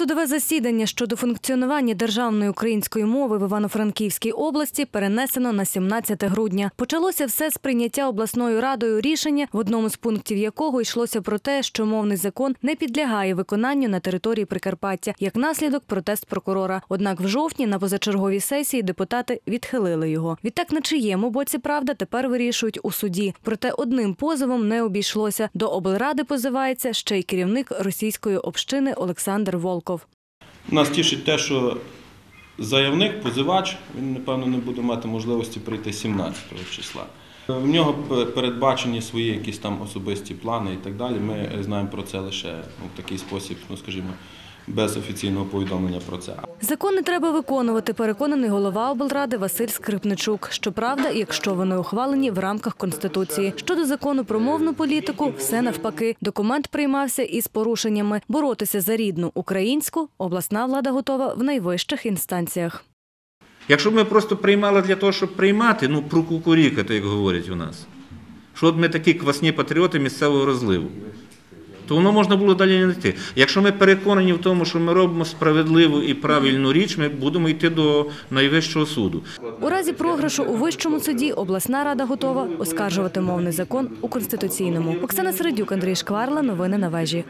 Судове засідання щодо функціонування державної української мови в Івано-Франківській області перенесено на 17 грудня. Почалося все з прийняття обласною радою рішення, в одному з пунктів якого йшлося про те, що мовний закон не підлягає виконанню на території Прикарпаття, як наслідок протест прокурора. Однак в жовтні на позачерговій сесії депутати відхилили його. Відтак, на чиєму боці правда тепер вирішують у суді. Проте одним позовом не обійшлося. До облради позивається ще й керівник російської общини Олександр Волков. Нас тішить те, що заявник, позивач, він, напевно, не буде мати можливості прийти 17 числа. В нього передбачені свої якісь там особисті плани і так далі. Ми знаємо про це лише в такий спосіб, ну скажімо, без офіційного повідомлення про це. Закони треба виконувати, переконаний голова облради Василь Скрипничук. Щоправда, якщо вони ухвалені в рамках конституції. Щодо закону про мовну політику, все навпаки. Документ приймався із порушеннями. Боротися за рідну українську обласна влада готова в найвищих інстанціях. Якщо б ми просто приймали для того, щоб приймати, ну прокукурікати, як говорять у нас, що от ми такі квасні патріоти місцевого розливу, то воно можна було далі не йти. Якщо ми переконані в тому, що ми робимо справедливу і правильну річ, ми будемо йти до найвищого суду. У разі програшу у вищому суді обласна рада готова оскаржувати мовний закон у конституційному. Оксана Середюк, Андрій Шкварла. Новини на вежі.